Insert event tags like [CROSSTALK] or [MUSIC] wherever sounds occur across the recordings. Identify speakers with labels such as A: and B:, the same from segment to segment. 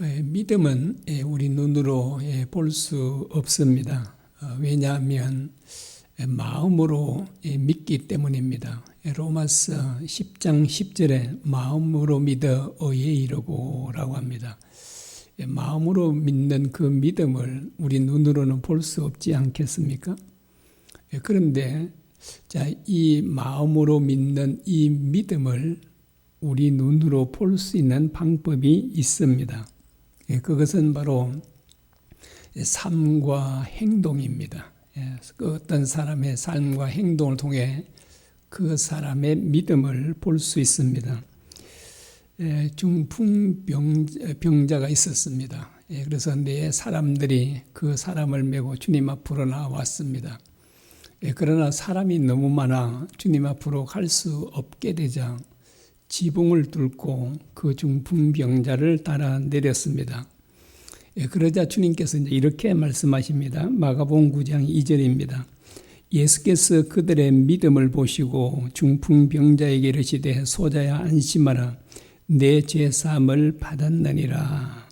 A: 예, 믿음은 예, 우리 눈으로 예, 볼수 없습니다. 어, 왜냐하면 예, 마음으로 예, 믿기 때문입니다. 예, 로마서 10장 10절에 마음으로 믿어 의에 이르고라고 합니다. 예, 마음으로 믿는 그 믿음을 우리 눈으로는 볼 수 없지 않겠습니까? 예, 그런데 자, 이 마음으로 믿는 이 믿음을 우리 눈으로 볼 수 있는 방법이 있습니다. 예, 그것은 바로 삶과 행동입니다. 예, 그 어떤 사람의 삶과 행동을 통해 그 사람의 믿음을 볼 수 있습니다. 예, 중풍 병자가 있었습니다. 그래서 네 사람들이 그 사람을 메고 주님 앞으로 나왔습니다. 그러나 사람이 너무 많아 주님 앞으로 갈 수 없게 되자 지붕을 뚫고 그 중풍병자를 따라 내렸습니다. 예, 그러자 주님께서 이제 이렇게 말씀하십니다. 마가복음 9장 2절입니다. 예수께서 그들의 믿음을 보시고 중풍병자에게 이르시되 소자야 안심하라 내 죄 사함을 받았느니라.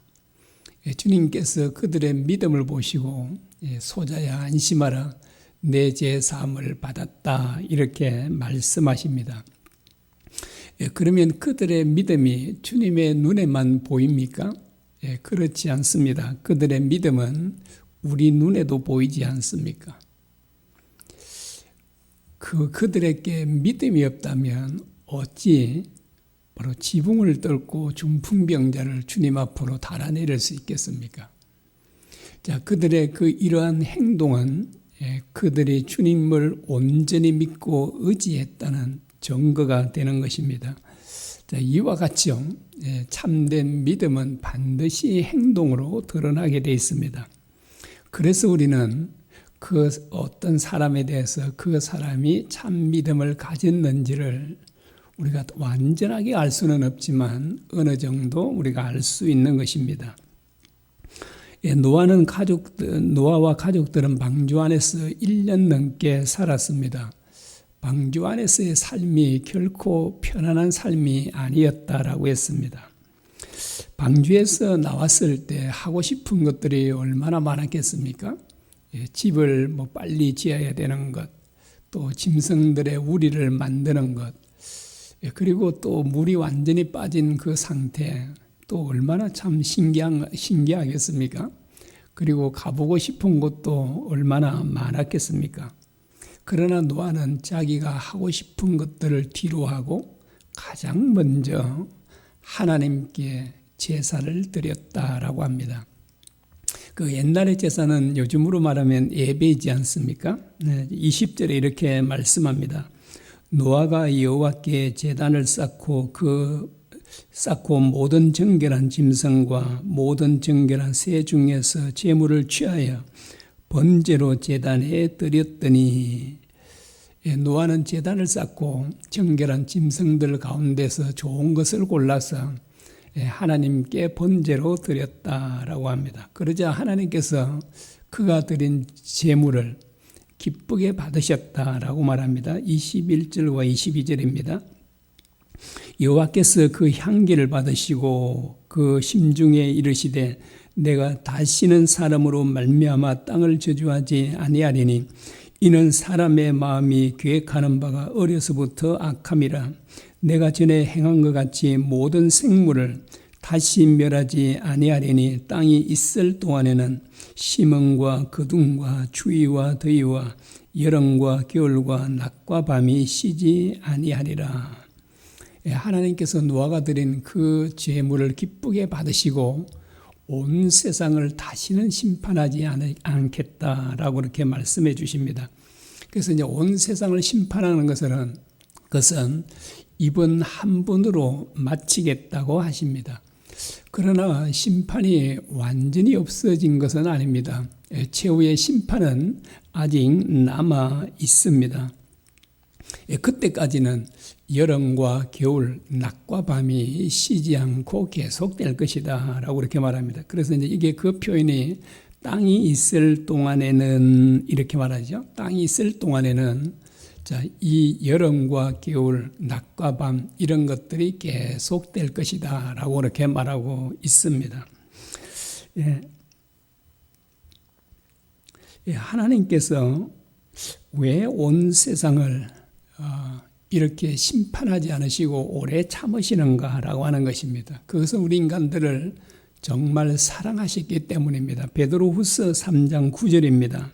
A: 예, 주님께서 그들의 믿음을 보시고 예, 소자야 안심하라 내 죄 사함을 받았다 이렇게 말씀하십니다. 예, 그러면 그들의 믿음이 주님의 눈에만 보입니까? 예, 그렇지 않습니다. 그들의 믿음은 우리 눈에도 보이지 않습니까? 그 그들에게 믿음이 없다면 어찌 바로 지붕을 뚫고 중풍병자를 주님 앞으로 달아내릴 수 있겠습니까? 자, 그들의 그 이러한 행동은 예, 그들이 주님을 온전히 믿고 의지했다는 증거가 되는 것입니다. 자, 이와 같이요. 예, 참된 믿음은 반드시 행동으로 드러나게 되어 있습니다. 그래서 우리는 그 어떤 사람에 대해서 그 사람이 참 믿음을 가졌는지를 우리가 완전하게 알 수는 없지만 어느 정도 우리가 알 수 있는 것입니다. 예, 노아는 가족 노아와 가족들은 방주 안에서 1년 넘게 살았습니다. 방주 안에서의 삶이 결코 편안한 삶이 아니었다라고 했습니다. 방주에서 나왔을 때 하고 싶은 것들이 얼마나 많았겠습니까? 예, 집을 뭐 빨리 지어야 되는 것, 또 짐승들의 우리를 만드는 것, 예, 그리고 또 물이 완전히 빠진 그 상태, 또 얼마나 참 신기한, 신기하겠습니까? 그리고 가보고 싶은 곳도 얼마나 많았겠습니까? 그러나 노아는 자기가 하고 싶은 것들을 뒤로하고 가장 먼저 하나님께 제사를 드렸다라고 합니다. 그 옛날의 제사는 요즘으로 말하면 예배이지 않습니까? 네, 20절에 이렇게 말씀합니다. 노아가 여호와께 제단을 쌓고 그 쌓고 모든 정결한 짐승과 모든 정결한 새 중에서 제물을 취하여 번제로 제단에 드렸더니 예, 노아는 제단을 쌓고 정결한 짐승들 가운데서 좋은 것을 골라서 예, 하나님께 번제로 드렸다라고 합니다. 그러자 하나님께서 그가 드린 제물을 기쁘게 받으셨다라고 말합니다. 21절과 22절입니다. 여호와께서 그 향기를 받으시고 그 심중에 이르시되 내가 다시는 사람으로 말미암아 땅을 저주하지 아니하리니 이는 사람의 마음이 계획하는 바가 어려서부터 악함이라 내가 전에 행한 것 같이 모든 생물을 다시 멸하지 아니하리니 땅이 있을 동안에는 심음과 거둠과 추위와 더위와 여름과 겨울과 낮과 밤이 쉬지 아니하리라. 예, 하나님께서 노아가 드린 그 제물을 기쁘게 받으시고 온 세상을 다시는 심판하지 않겠다라고 이렇게 말씀해 주십니다. 그래서 이제 온 세상을 심판하는 것은 그것은 이번 한 번으로 마치겠다고 하십니다. 그러나 심판이 완전히 없어진 것은 아닙니다. 예, 최후의 심판은 아직 남아 있습니다. 예, 그때까지는 여름과 겨울, 낮과 밤이 쉬지 않고 계속될 것이다. 라고 이렇게 말합니다. 그래서 이제 이게 그 표현이 땅이 있을 동안에는 이렇게 말하죠. 땅이 있을 동안에는 자, 이 여름과 겨울, 낮과 밤 이런 것들이 계속될 것이다. 라고 이렇게 말하고 있습니다. 예. 예, 하나님께서 왜 온 세상을 어, 이렇게 심판하지 않으시고 오래 참으시는가라고 하는 것입니다. 그것은 우리 인간들을 정말 사랑하셨기 때문입니다. 베드로후서 3장 9절입니다.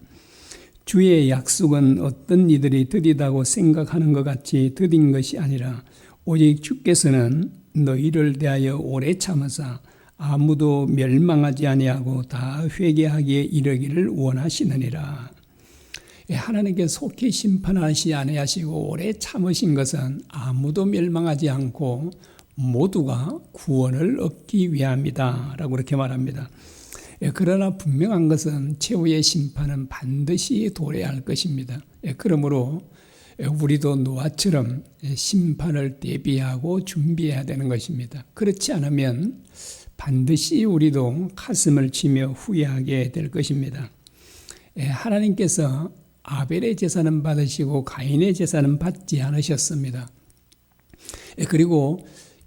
A: 주의 약속은 어떤 이들이 드리다고 생각하는 것 같이 드린 것이 아니라 오직 주께서는 너희를 대하여 오래 참으사 아무도 멸망하지 아니하고 다 회개하기에 이르기를 원하시느니라. 예, 하나님께 속히 심판하시 아니하시고 오래 참으신 것은 아무도 멸망하지 않고 모두가 구원을 얻기 위함이다 라고 그렇게 말합니다. 예, 그러나 분명한 것은 최후의 심판은 반드시 도래할 야 것입니다. 예, 그러므로 우리도 노아처럼 심판을 대비하고 준비해야 되는 것입니다. 그렇지 않으면 반드시 우리도 가슴을 치며 후회하게 될 것입니다. 하나님께서 아벨의 제사는 받으시고 가인의 제사는 받지 않으셨습니다. 예, 그리고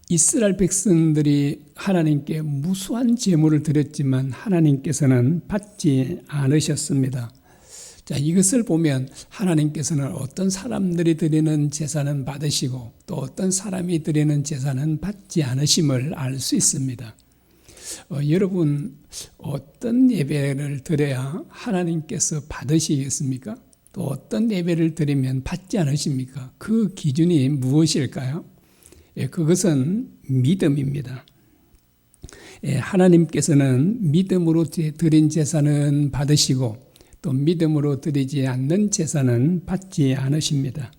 A: 이스라엘 백성들이 하나님께 무수한 제물을 드렸지만 하나님께서는 받지 않으셨습니다. 자, 이것을 보면 하나님께서는 어떤 사람들이 드리는 제사는 받으시고 또 어떤 사람이 드리는 제사는 받지 않으심을 알 수 있습니다. 어, 여러분 어떤 예배를 드려야 하나님께서 받으시겠습니까? 또 어떤 예배를 드리면 받지 않으십니까? 그 기준이 무엇일까요? 예, 그것은 믿음입니다. 예, 하나님께서는 믿음으로 드린 제사는 받으시고 또 믿음으로 드리지 않는 제사는 받지 않으십니다.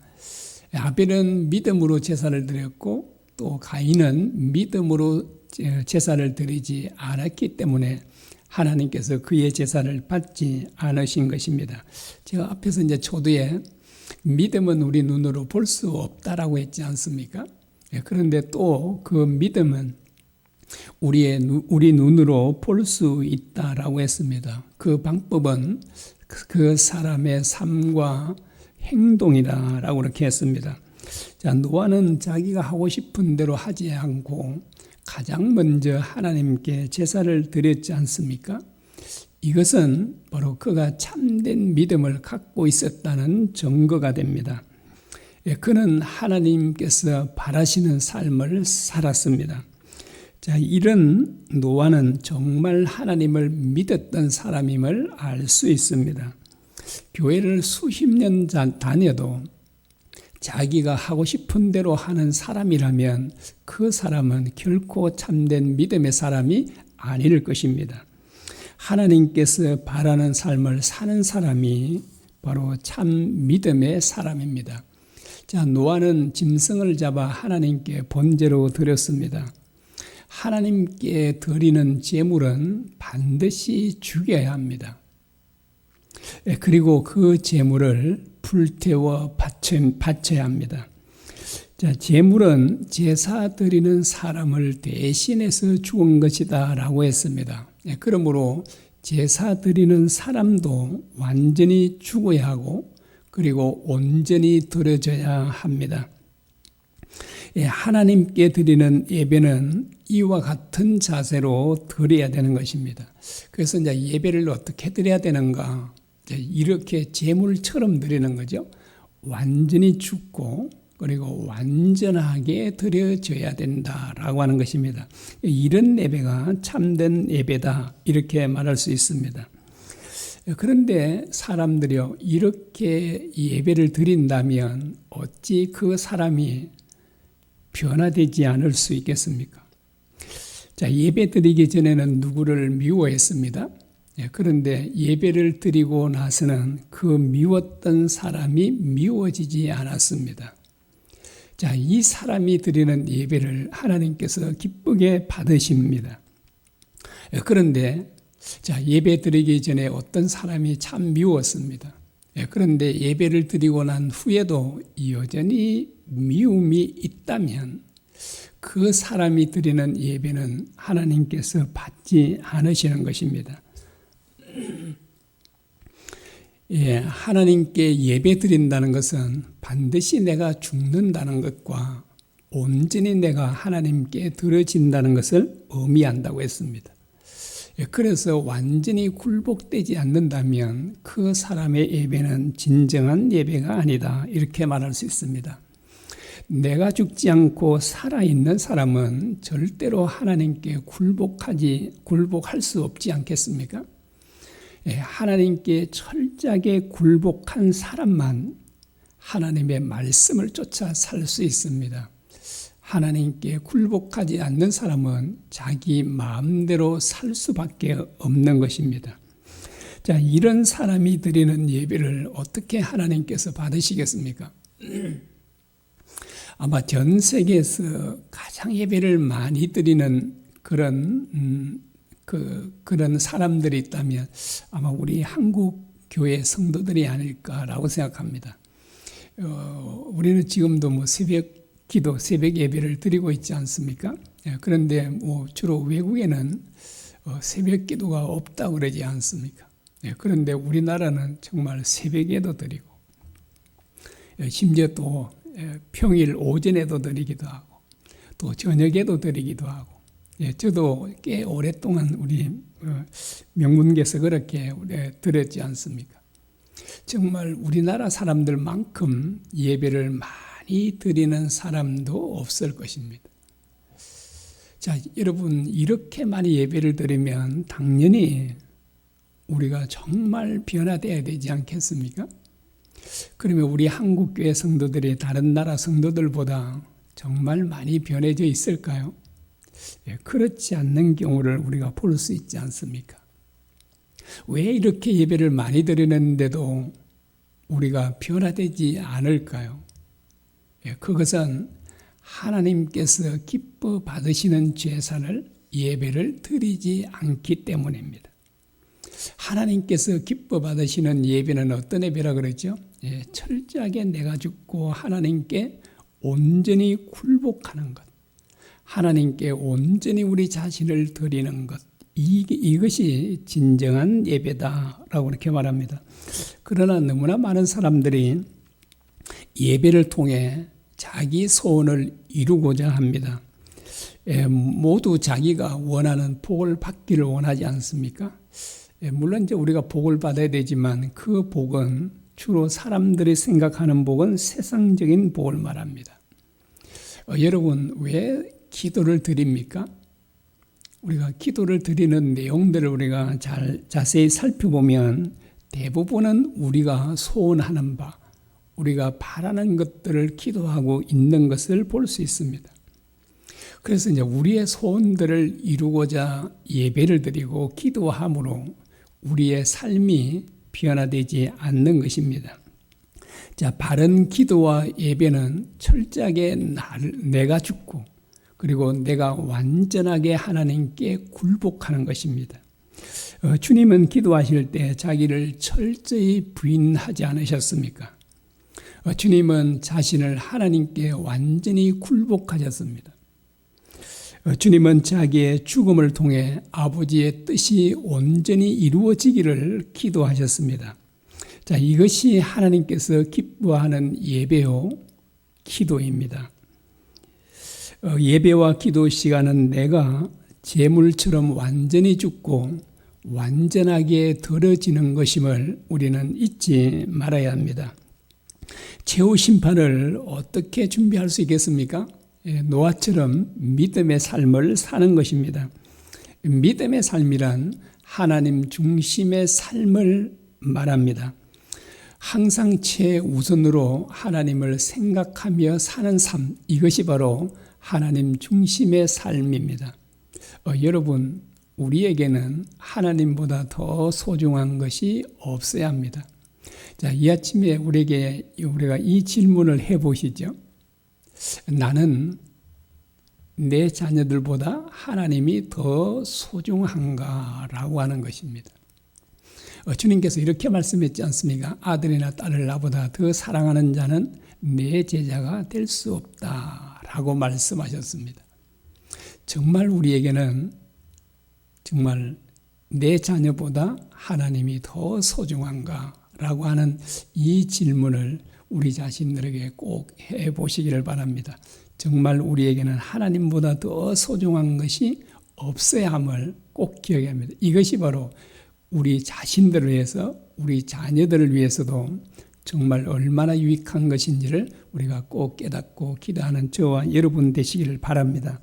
A: 예, 아벨은 믿음으로 제사를 드렸고 또 가인은 믿음으로 제사를 드리지 않았기 때문에 하나님께서 그의 제사를 받지 않으신 것입니다. 제가 앞에서 이제 초두에 믿음은 우리 눈으로 볼 수 없다라고 했지 않습니까? 예, 그런데 또 그 믿음은 우리의 우리 눈으로 볼 수 있다라고 했습니다. 그 방법은 그 사람의 삶과 행동이다라고 그렇게 했습니다. 자, 노아는 자기가 하고 싶은 대로 하지 않고 가장 먼저 하나님께 제사를 드렸지 않습니까? 이것은 바로 그가 참된 믿음을 갖고 있었다는 증거가 됩니다. 예, 그는 하나님께서 바라시는 삶을 살았습니다. 자, 이런 노아는 정말 하나님을 믿었던 사람임을 알 수 있습니다. 교회를 수십 년 다녀도 자기가 하고 싶은 대로 하는 사람이라면 그 사람은 결코 참된 믿음의 사람이 아닐 것입니다. 하나님께서 바라는 삶을 사는 사람이 바로 참 믿음의 사람입니다. 자, 노아는 짐승을 잡아 하나님께 번제로 드렸습니다. 하나님께 드리는 제물은 반드시 죽여야 합니다. 예, 그리고 그 제물을 불태워 바쳐 야 합니다. 자, 제물은 제사 드리는 사람을 대신해서 죽은 것이다 라고 했습니다. 예, 그러므로 제사 드리는 사람도 완전히 죽어야 하고 그리고 온전히 드려져야 합니다. 예, 하나님께 드리는 예배는 이와 같은 자세로 드려야 되는 것입니다. 그래서 이제 예배를 어떻게 드려야 되는가? 이렇게 제물처럼 드리는 거죠. 완전히 죽고 그리고 완전하게 드려져야 된다라고 하는 것입니다. 이런 예배가 참된 예배다 이렇게 말할 수 있습니다. 그런데 사람들이요 이렇게 예배를 드린다면 어찌 그 사람이 변화되지 않을 수 있겠습니까? 자 예배 드리기 전에는 누구를 미워했습니다. 예, 그런데 예배를 드리고 나서는 그 미웠던 사람이 미워지지 않았습니다. 자, 이 사람이 드리는 예배를 하나님께서 기쁘게 받으십니다. 예, 그런데 자, 예배 드리기 전에 어떤 사람이 참 미웠습니다. 예, 그런데 예배를 드리고 난 후에도 여전히 미움이 있다면 그 사람이 드리는 예배는 하나님께서 받지 않으시는 것입니다. 예, 하나님께 예배 드린다는 것은 반드시 내가 죽는다는 것과 온전히 내가 하나님께 들어진다는 것을 의미한다고 했습니다. 예, 그래서 완전히 굴복되지 않는다면 그 사람의 예배는 진정한 예배가 아니다. 이렇게 말할 수 있습니다. 내가 죽지 않고 살아있는 사람은 절대로 하나님께 굴복하지, 굴복할 수 없지 않겠습니까? 예, 하나님께 철저하게 굴복한 사람만 하나님의 말씀을 쫓아 살 수 있습니다. 하나님께 굴복하지 않는 사람은 자기 마음대로 살 수밖에 없는 것입니다. 자, 이런 사람이 드리는 예배를 어떻게 하나님께서 받으시겠습니까? [CLEARS THROAT] 아마 전 세계에서 가장 예배를 많이 드리는 그런 음, 그 그런 사람들이 있다면 아마 우리 한국 교회 성도들이 아닐까라고 생각합니다. 어, 우리는 지금도 뭐 새벽 기도, 새벽 예배를 드리고 있지 않습니까? 예, 그런데 뭐 주로 외국에는 어, 새벽 기도가 없다 그러지 않습니까? 예, 그런데 우리나라는 정말 새벽에도 드리고 예, 심지어 또 예, 평일 오전에도 드리기도 하고 또 저녁에도 드리기도 하고 예, 저도 꽤 오랫동안 우리 어, 명문께서 그렇게 드렸지 않습니까? 정말 우리나라 사람들만큼 예배를 많이 드리는 사람도 없을 것입니다. 자, 여러분, 이렇게 많이 예배를 드리면 당연히 우리가 정말 변화되어야 되지 않겠습니까? 그러면 우리 한국교회 성도들이 다른 나라 성도들보다 정말 많이 변해져 있을까요? 예, 그렇지 않는 경우를 우리가 볼 수 있지 않습니까? 왜 이렇게 예배를 많이 드리는데도 우리가 변화되지 않을까요? 예, 그것은 하나님께서 기뻐 받으시는 제사를 예배를 드리지 않기 때문입니다. 하나님께서 기뻐 받으시는 예배는 어떤 예배라 그러죠? 예, 철저하게 내가 죽고 하나님께 온전히 굴복하는 것. 하나님께 온전히 우리 자신을 드리는 것. 이, 이것이 진정한 예배다라고 이렇게 말합니다. 그러나 너무나 많은 사람들이 예배를 통해 자기 소원을 이루고자 합니다. 예, 모두 자기가 원하는 복을 받기를 원하지 않습니까? 예, 물론 이제 우리가 복을 받아야 되지만 그 복은 주로 사람들이 생각하는 복은 세상적인 복을 말합니다. 어, 여러분 왜 기도를 드립니까? 우리가 기도를 드리는 내용들을 우리가 잘 자세히 살펴보면 대부분은 우리가 소원하는 바, 우리가 바라는 것들을 기도하고 있는 것을 볼 수 있습니다. 그래서 이제 우리의 소원들을 이루고자 예배를 드리고 기도함으로 우리의 삶이 변화되지 않는 것입니다. 자, 바른 기도와 예배는 철저하게 나를, 내가 죽고 그리고 내가 완전하게 하나님께 굴복하는 것입니다. 어, 주님은 기도하실 때 자기를 철저히 부인하지 않으셨습니까? 어, 주님은 자신을 하나님께 완전히 굴복하셨습니다. 어, 주님은 자기의 죽음을 통해 아버지의 뜻이 온전히 이루어지기를 기도하셨습니다. 자, 이것이 하나님께서 기뻐하는 예배요, 기도입니다. 어, 예배와 기도 시간은 내가 재물처럼 완전히 죽고 완전하게 들어지는 것임을 우리는 잊지 말아야 합니다. 최후 심판을 어떻게 준비할 수 있겠습니까? 예, 노아처럼 믿음의 삶을 사는 것입니다. 믿음의 삶이란 하나님 중심의 삶을 말합니다. 항상 최우선으로 하나님을 생각하며 사는 삶, 이것이 바로 하나님 중심의 삶입니다. 어, 여러분, 우리에게는 하나님보다 더 소중한 것이 없어야 합니다. 자, 이 아침에 우리에게 우리가 이 질문을 해 보시죠. 나는 내 자녀들보다 하나님이 더 소중한가라고 하는 것입니다. 어, 주님께서 이렇게 말씀했지 않습니까? 아들이나 딸을 나보다 더 사랑하는 자는 내 제자가 될 수 없다 라고 말씀하셨습니다. 정말 우리에게는 정말 내 자녀보다 하나님이 더 소중한가라고 하는 이 질문을 우리 자신들에게 꼭 해보시기를 바랍니다. 정말 우리에게는 하나님보다 더 소중한 것이 없어야 함을 꼭 기억해야 합니다. 이것이 바로 우리 자신들을 위해서 우리 자녀들을 위해서도 정말 얼마나 유익한 것인지를 우리가 꼭 깨닫고 기도하는 저와 여러분 되시기를 바랍니다.